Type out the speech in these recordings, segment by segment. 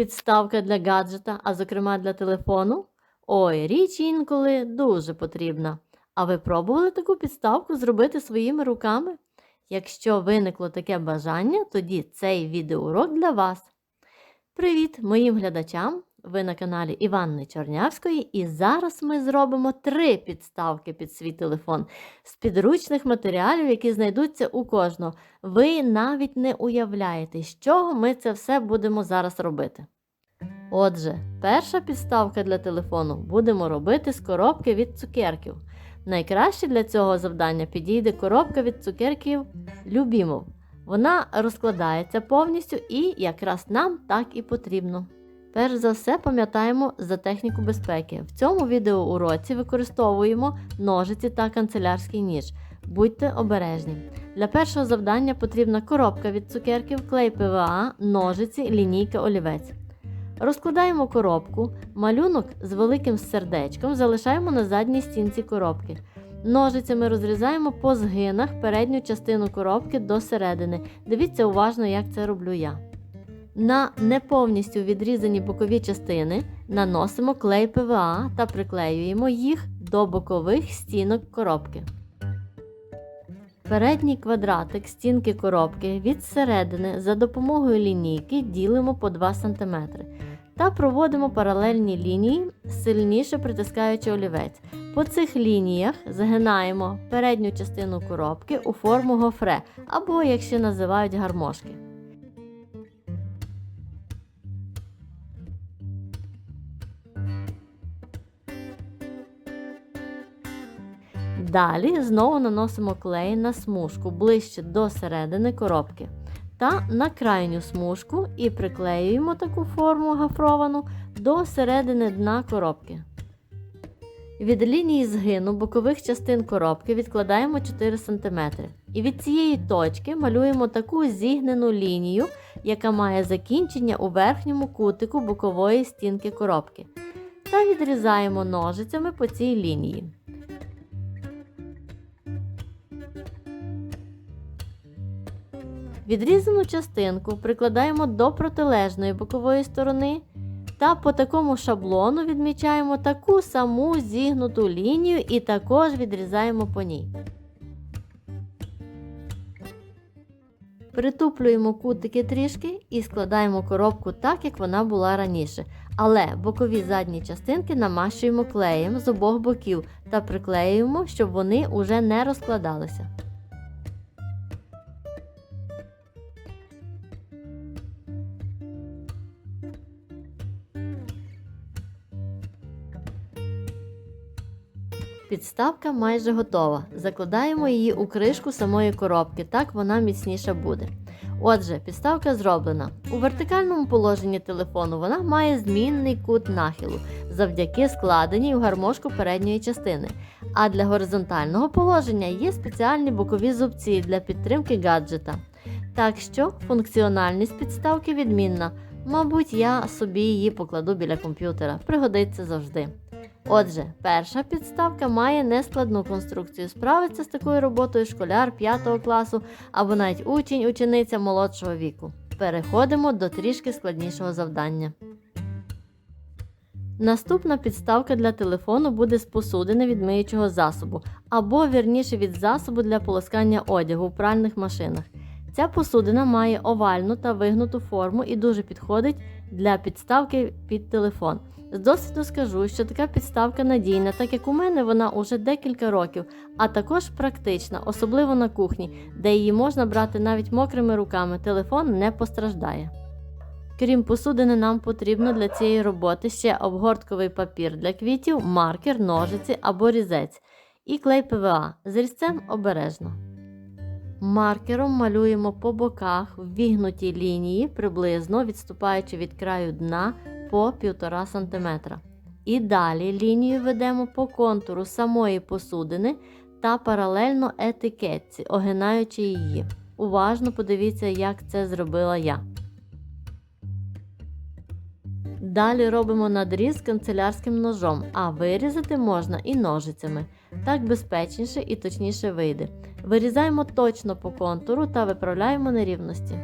Підставка для гаджета, а зокрема для телефону? Ой, річ інколи дуже потрібна. А ви пробували таку підставку зробити своїми руками? Якщо виникло таке бажання, тоді цей відеоурок для вас. Привіт моїм глядачам! Ви на каналі Іванни Чорнявської, і зараз ми зробимо три підставки під свій телефон з підручних матеріалів, які знайдуться у кожного. Ви навіть не уявляєте, з чого ми це все будемо зараз робити. Отже, перша підставка для телефону будемо робити з коробки від цукерків. Найкраще для цього завдання підійде коробка від цукерків Любімов. Вона розкладається повністю і якраз нам так і потрібно. Перш за все пам'ятаємо за техніку безпеки. В цьому відеоуроці використовуємо ножиці та канцелярський ніж. Будьте обережні. Для першого завдання потрібна коробка від цукерків, клей ПВА, ножиці, лінійка олівець. Розкладаємо коробку, малюнок з великим сердечком залишаємо на задній стінці коробки. Ножицями розрізаємо по згинах передню частину коробки до середини. Дивіться уважно, як це роблю я. На не повністю відрізані бокові частини наносимо клей ПВА та приклеюємо їх до бокових стінок коробки. Передній квадратик стінки коробки від середини за допомогою лінійки ділимо по 2 см та проводимо паралельні лінії, сильніше притискаючи олівець. По цих лініях загинаємо передню частину коробки у форму гофре або, як ще називають, гармошки. Далі знову наносимо клей на смужку ближче до середини коробки та на крайню смужку і приклеюємо таку форму гафровану до середини дна коробки. Від лінії згину бокових частин коробки відкладаємо 4 см. І від цієї точки малюємо таку зігнену лінію, яка має закінчення у верхньому кутику бокової стінки коробки. Та відрізаємо ножицями по цій лінії. Відрізану частинку прикладаємо до протилежної бокової сторони та по такому шаблону відмічаємо таку саму зігнуту лінію і також відрізаємо по ній. Притуплюємо кутики трішки і складаємо коробку так, як вона була раніше. Але бокові задні частинки намащуємо клеєм з обох боків та приклеюємо, щоб вони уже не розкладалися. Підставка майже готова. Закладаємо її у кришку самої коробки, так вона міцніша буде. Отже, підставка зроблена. У вертикальному положенні телефону вона має змінний кут нахилу завдяки складеній у гармошку передньої частини. А для горизонтального положення є спеціальні бокові зубці для підтримки гаджета. Так що функціональність підставки відмінна. Мабуть, я собі її покладу біля комп'ютера, пригодиться завжди. Отже, перша підставка має нескладну конструкцію. Справиться з такою роботою школяр 5 класу або навіть учень, учениця молодшого віку. Переходимо до трішки складнішого завдання. Наступна підставка для телефону буде з посудини від миючого засобу, або вірніше від засобу для полоскання одягу у пральних машинах. Ця посудина має овальну та вигнуту форму і дуже підходить для підставки під телефон. З досвіду скажу, що така підставка надійна, так як у мене вона уже декілька років, а також практична, особливо на кухні, де її можна брати навіть мокрими руками, телефон не постраждає. Крім посудини, нам потрібно для цієї роботи ще обгортковий папір для квітів, маркер, ножиці або різець і клей ПВА з різцем обережно. Маркером малюємо по боках ввігнуті лінії, приблизно відступаючи від краю дна по 1,5 см. І далі лінію ведемо по контуру самої посудини та паралельно етикетці, огинаючи її. Уважно подивіться, як це зробила я. Далі робимо надріз канцелярським ножом, а вирізати можна і ножицями. Так безпечніше і точніше вийде. Вирізаємо точно по контуру та виправляємо нерівності.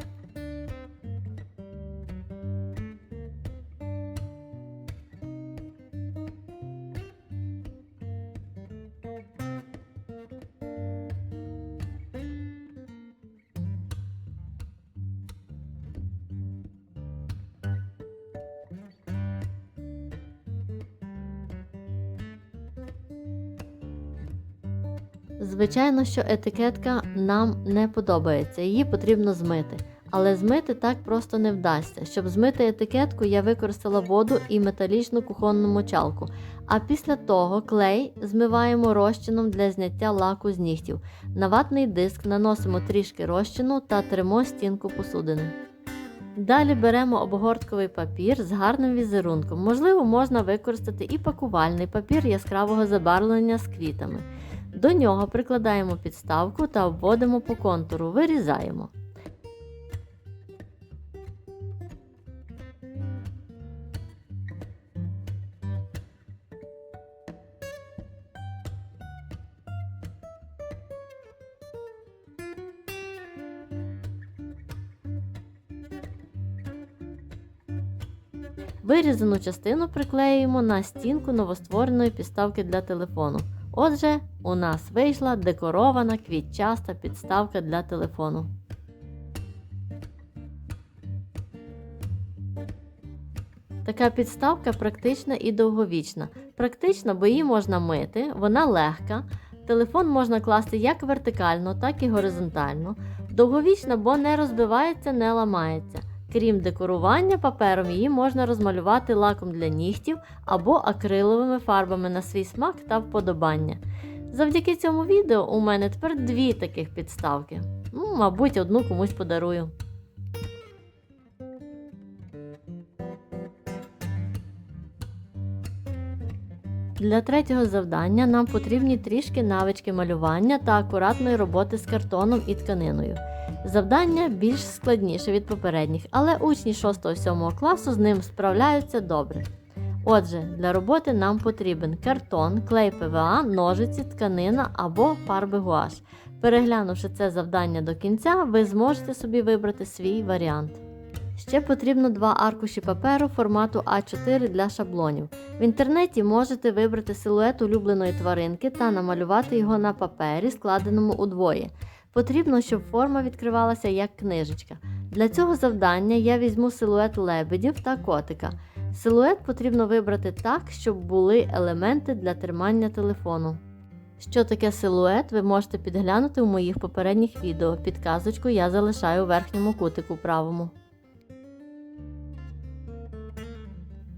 Звичайно, що етикетка нам не подобається, її потрібно змити. Але змити так просто не вдасться. Щоб змити етикетку, я використала воду і металічну кухонну мочалку. А після того клей змиваємо розчином для зняття лаку з нігтів. На ватний диск наносимо трішки розчину та тримо стінку посудини. Далі беремо обгортковий папір з гарним візерунком. Можливо, можна використати і пакувальний папір яскравого забарвлення з квітами. До нього прикладаємо підставку та обводимо по контуру, вирізаємо. Вирізану частину приклеюємо на стінку новоствореної підставки для телефону. Отже, у нас вийшла декорована квітчаста підставка для телефону. Така підставка практична і довговічна. Практична, бо її можна мити, вона легка. Телефон можна класти як вертикально, так і горизонтально. Довговічна, бо не розбивається, не ламається. Крім декорування папером, її можна розмалювати лаком для нігтів або акриловими фарбами на свій смак та вподобання. Завдяки цьому відео у мене тепер дві таких підставки. Ну, мабуть, одну комусь подарую. Для третього завдання нам потрібні трішки навички малювання та акуратної роботи з картоном і тканиною. Завдання більш складніше від попередніх, але учні 6-7 класу з ним справляються добре. Отже, для роботи нам потрібен картон, клей ПВА, ножиці, тканина або фарби гуаш. Переглянувши це завдання до кінця, ви зможете собі вибрати свій варіант. Ще потрібно два аркуші паперу формату А4 для шаблонів. В інтернеті можете вибрати силует улюбленої тваринки та намалювати його на папері, складеному удвоє. Потрібно, щоб форма відкривалася як книжечка. Для цього завдання я візьму силует лебедів та котика. Силует потрібно вибрати так, щоб були елементи для тримання телефону. Що таке силует, ви можете підглянути у моїх попередніх відео. Підказочку я залишаю у верхньому кутику правому.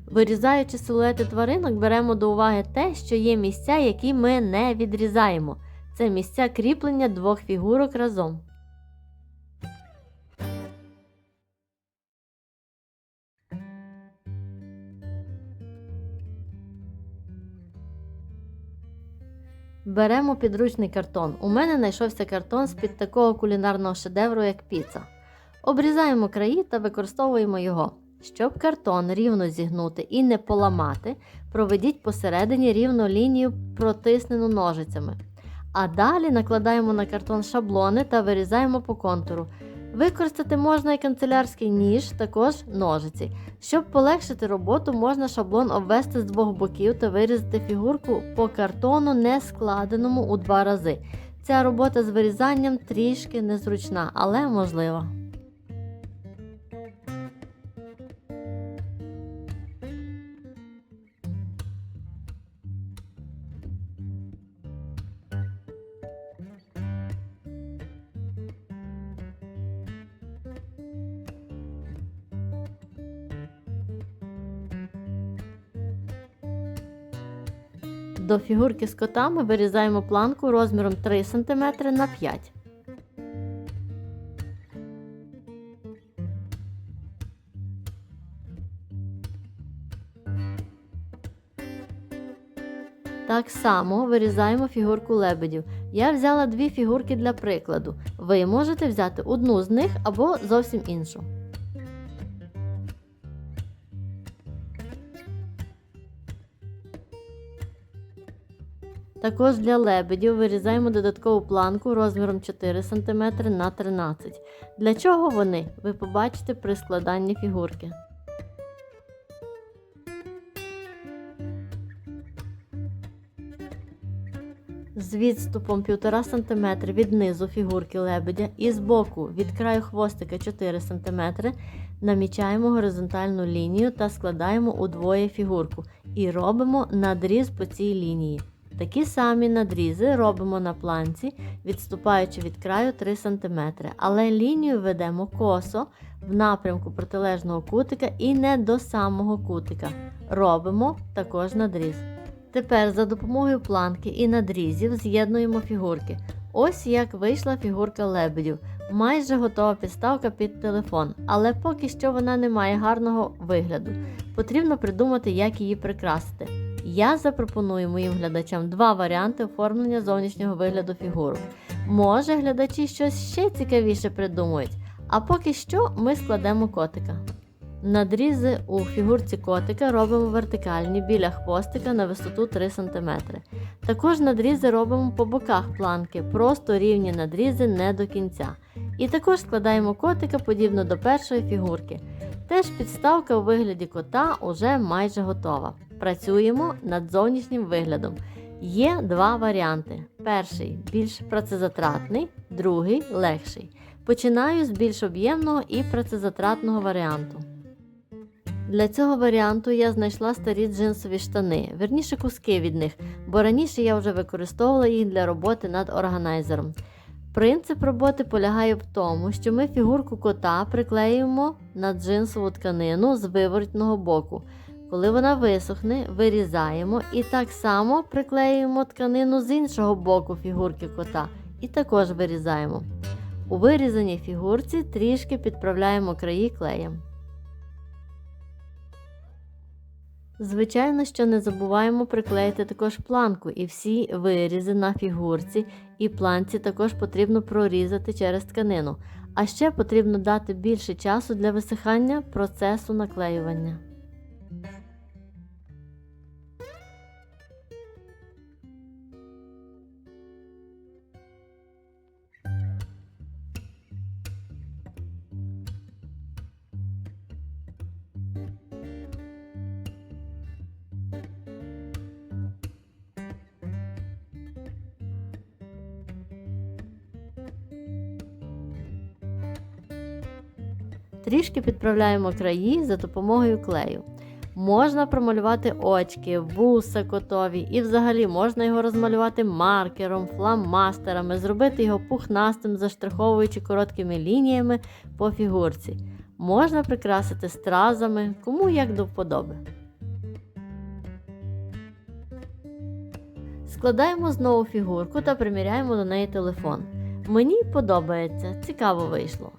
Вирізаючи силуети тваринок, беремо до уваги те, що є місця, які ми не відрізаємо. Це місця кріплення двох фігурок разом. Беремо підручний картон. У мене знайшовся картон з-під такого кулінарного шедевру, як піца. Обрізаємо краї та використовуємо його. Щоб картон рівно зігнути і не поламати, проведіть посередині рівну лінію, протиснену ножицями. А далі накладаємо на картон шаблони та вирізаємо по контуру. Використати можна і канцелярський ніж, також ножиці. Щоб полегшити роботу, можна шаблон обвести з двох боків та вирізати фігурку по картону, не складеному у два рази. Ця робота з вирізанням трішки незручна, але можлива. До фігурки з котами вирізаємо планку розміром 3 см на 5 Так само вирізаємо фігурку лебедів. Я взяла дві фігурки для прикладу. Ви можете взяти одну з них або зовсім іншу. Також для лебедів вирізаємо додаткову планку розміром 4 см на 13 Для чого вони? Ви побачите при складанні фігурки. З відступом 1,5 см від низу фігурки лебедя і з боку від краю хвостика 4 см намічаємо горизонтальну лінію та складаємо удвоє фігурку і робимо надріз по цій лінії. Такі самі надрізи робимо на планці, відступаючи від краю 3 см, але лінію ведемо косо в напрямку протилежного кутика і не до самого кутика. Робимо також надріз. Тепер за допомогою планки і надрізів з'єднуємо фігурки. Ось як вийшла фігурка лебедів. Майже готова підставка під телефон, але поки що вона не має гарного вигляду. Потрібно придумати, як її прикрасити. Я запропоную моїм глядачам два варіанти оформлення зовнішнього вигляду фігурок. Може, глядачі щось ще цікавіше придумають, а поки що ми складемо котика. Надрізи у фігурці котика робимо вертикальні біля хвостика на висоту 3 см. Також надрізи робимо по боках планки, просто рівні надрізи не до кінця. І також складаємо котика подібно до першої фігурки. Теж підставка у вигляді кота уже майже готова. Працюємо над зовнішнім виглядом. Є два варіанти. Перший більш працезатратний, другий легший. Починаю з більш об'ємного і працезатратного варіанту. Для цього варіанту я знайшла старі джинсові штани, верніше куски від них, бо раніше я вже використовувала їх для роботи над органайзером. Принцип роботи полягає в тому, що ми фігурку кота приклеюємо на джинсову тканину з виворотного боку. Коли вона висохне, вирізаємо і так само приклеюємо тканину з іншого боку фігурки кота і також вирізаємо. У вирізаній фігурці трішки підправляємо краї клеєм. Звичайно, що не забуваємо приклеїти також планку і всі вирізи на фігурці і планці також потрібно прорізати через тканину. А ще потрібно дати більше часу для висихання процесу наклеювання. Трішки підправляємо краї за допомогою клею. Можна промалювати очки, вуса котові, і взагалі можна його розмалювати маркером, фломастерами, зробити його пухнастим, заштриховуючи короткими лініями по фігурці. Можна прикрасити стразами, кому як до вподоби. Складаємо знову фігурку та приміряємо до неї телефон. Мені подобається, цікаво вийшло.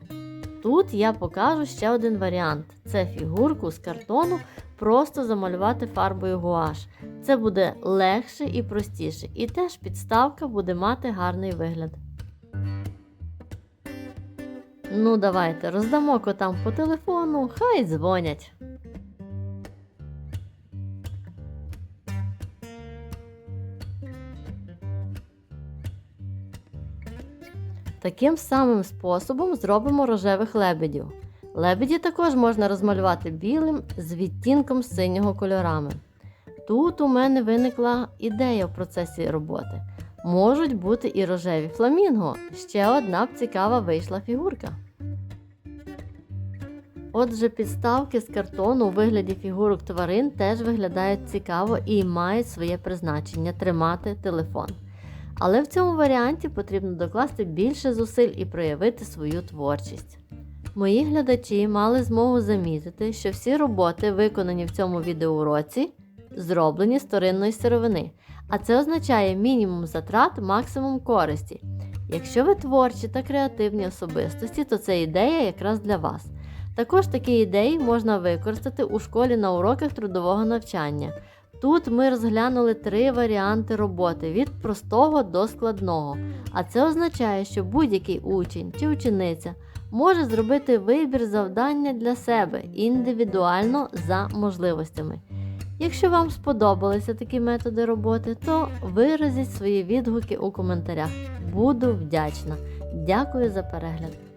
Тут я покажу ще один варіант: це фігурку з картону просто замалювати фарбою гуаш. Це буде легше і простіше, і теж підставка буде мати гарний вигляд. Ну, давайте роздамо котам по телефону, хай дзвонять. Таким самим способом зробимо рожевих лебедів. Лебеді також можна розмалювати білим з відтінком синього кольорами. Тут у мене виникла ідея в процесі роботи. Можуть бути і рожеві фламінго. Ще одна б цікава вийшла фігурка. Отже, підставки з картону у вигляді фігурок тварин теж виглядають цікаво і мають своє призначення тримати телефон. Але в цьому варіанті потрібно докласти більше зусиль і проявити свою творчість. Мої глядачі мали змогу замітити, що всі роботи, виконані в цьому відеоуроці, зроблені з вторинної сировини, а це означає мінімум затрат, максимум користі. Якщо ви творчі та креативні особистості, то це ідея якраз для вас. Також такі ідеї можна використати у школі на уроках трудового навчання. Тут ми розглянули три варіанти роботи від простого до складного, а це означає, що будь-який учень чи учениця може зробити вибір завдання для себе індивідуально за можливостями. Якщо вам сподобалися такі методи роботи, то виразіть свої відгуки у коментарях. Буду вдячна. Дякую за перегляд!